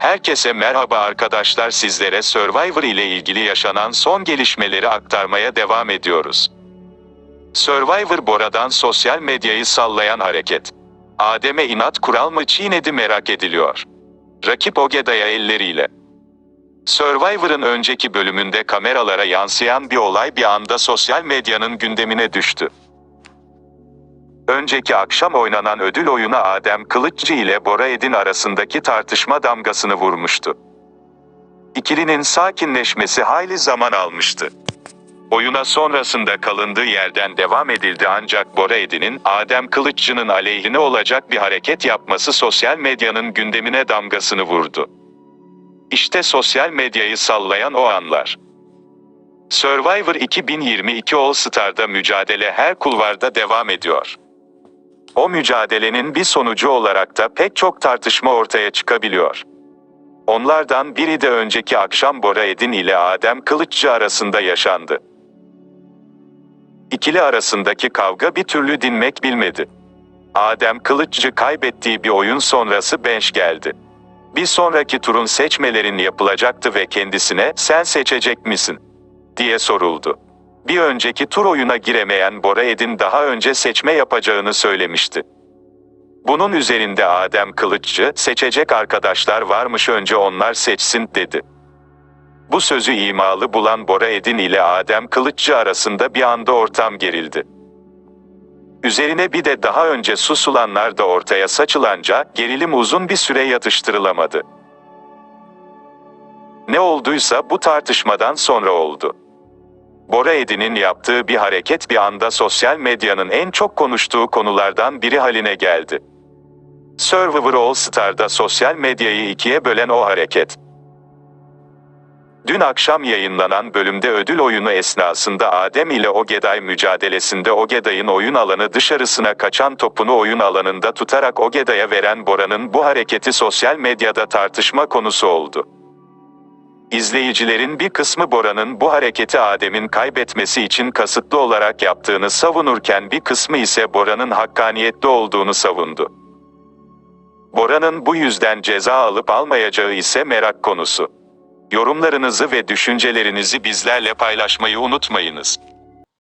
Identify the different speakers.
Speaker 1: Herkese merhaba arkadaşlar sizlere Survivor ile ilgili yaşanan son gelişmeleri aktarmaya devam ediyoruz. Survivor Bora'dan sosyal medyayı sallayan hareket. Adem'e inat kural mı çiğnedi merak ediliyor. Rakip Ogeda'ya elleriyle. Survivor'ın önceki bölümünde kameralara yansıyan bir olay bir anda sosyal medyanın gündemine düştü. Önceki akşam oynanan ödül oyunu Adem Kılıççı ile Bora Edin arasındaki tartışma damgasını vurmuştu. İkilinin sakinleşmesi hayli zaman almıştı. Oyuna sonrasında kalındığı yerden devam edildi ancak Bora Edin'in Adem Kılıççı'nın aleyhine olacak bir hareket yapması sosyal medyanın gündemine damgasını vurdu. İşte sosyal medyayı sallayan o anlar. Survivor 2022 All Star'da mücadele her kulvarda devam ediyor. O mücadelenin bir sonucu olarak da pek çok tartışma ortaya çıkabiliyor. Onlardan biri de önceki akşam Bora Edin ile Adem Kılıççı arasında yaşandı. İkili arasındaki kavga bir türlü dinmek bilmedi. Adem Kılıççı kaybettiği bir oyun sonrası bench geldi. Bir sonraki turun seçmelerin yapılacaktı ve kendisine sen seçecek misin diye soruldu. Bir önceki tur oyuna giremeyen Bora Edin daha önce seçme yapacağını söylemişti. Bunun üzerinde Adem Kılıççı, seçecek arkadaşlar varmış önce onlar seçsin dedi. Bu sözü imalı bulan Bora Edin ile Adem Kılıççı arasında bir anda ortam gerildi. Üzerine bir de daha önce susulanlar da ortaya saçılanca gerilim uzun bir süre yatıştırılamadı. Ne olduysa bu tartışmadan sonra oldu. Bora Edin'in yaptığı bir hareket bir anda sosyal medyanın en çok konuştuğu konulardan biri haline geldi. Survivor All Star'da sosyal medyayı ikiye bölen o hareket. Dün akşam yayınlanan bölümde ödül oyunu esnasında Adem ile Ogeday mücadelesinde Ogeday'ın oyun alanı dışarısına kaçan topunu oyun alanında tutarak Ogeday'a veren Bora'nın bu hareketi sosyal medyada tartışma konusu oldu. İzleyicilerin bir kısmı Bora'nın bu hareketi Adem'in kaybetmesi için kasıtlı olarak yaptığını savunurken bir kısmı ise Bora'nın hakkaniyetli olduğunu savundu. Bora'nın bu yüzden ceza alıp almayacağı ise merak konusu. Yorumlarınızı ve düşüncelerinizi bizlerle paylaşmayı unutmayınız.